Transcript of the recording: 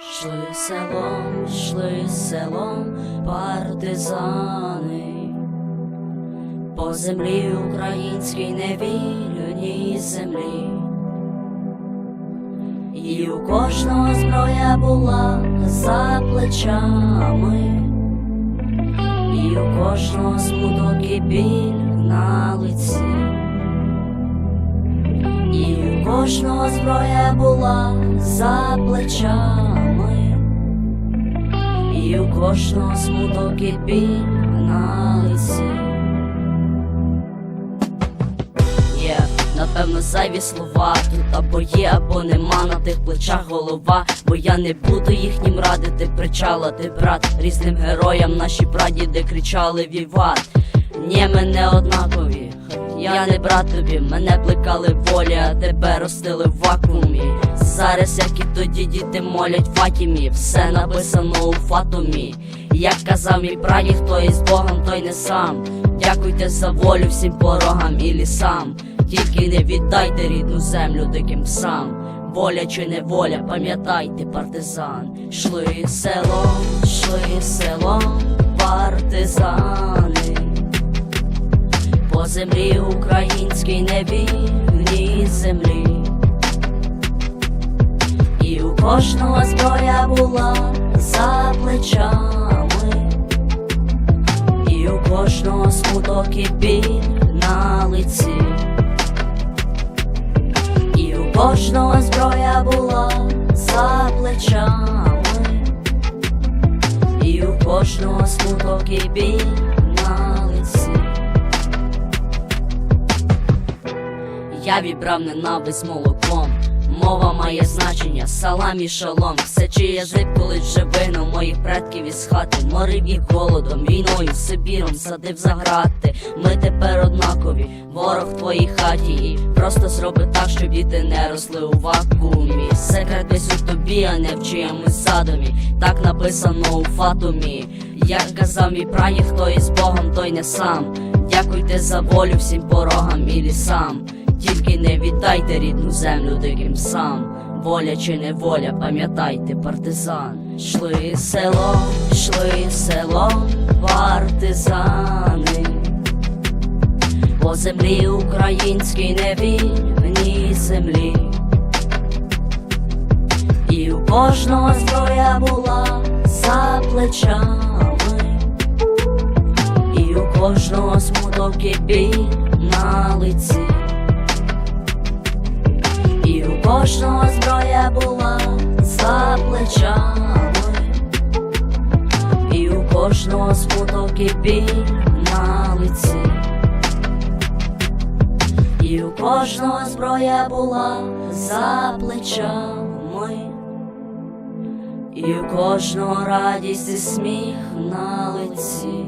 Шли селом, шли селом партизани, по землі українській невільній землі, і у кожного зброя була за плечами, і у кожного смуток і біль на лиці. Кожного зброя була за плечами, і у кожного смуток і біль на лиці. Напевно, зайві слова тут або є, або нема на тих плечах голова, бо я не буду їхнім радити, причалати брат різним героям наші прадіди кричали віват. Ні, ми не однакові. Я не брат тобі, мене плекали волі, а тебе ростили в вакуумі. Зараз, як і тоді діти молять Фатімі, все написано у фатумі. Як казав мій прадід, хто із Богом, той не сам. Дякуйте за волю всім порогам і лісам. Тільки не віддайте рідну землю диким псам. Воля чи не воля, пам'ятайте, партизан. Шли селом, шли селом, партизани по землі українській невільній землі. І у кожного зброя була за плечами, і у кожного смуток і біль на лиці, і у кожного зброя була за плечами, і у кожного смуток і біль Я вібрав ненависть молоком. Мова має значення, салам і шалом. Все чи язик колись вже винув моїх предків із хати, морив їх голодом, війною, Сибіром садив за грати. Ми тепер однакові, ворог в твоїй хаті. І просто зроби так, щоб діти не росли у вакуумі. Секрет десь у тобі, а не в чиємусь задумі. Так написано у фатумі. Як казав мій прадід, хто із Богом, той не сам. Дякуйте за волю всім порогам і лісам. Не віддайте рідну землю диким псам. Воля чи не воля, пам'ятайте, партизан. Шли селом, шли селом, партизани. По землі українській невільній землі. І у кожного зброя була за плечами, і у кожного смуток і біль на лиці. Кожного зброя була за плечами, і у кожного смуток і біль на лиці. І у кожного зброя була за плечами, і у кожного радість і сміх на лиці.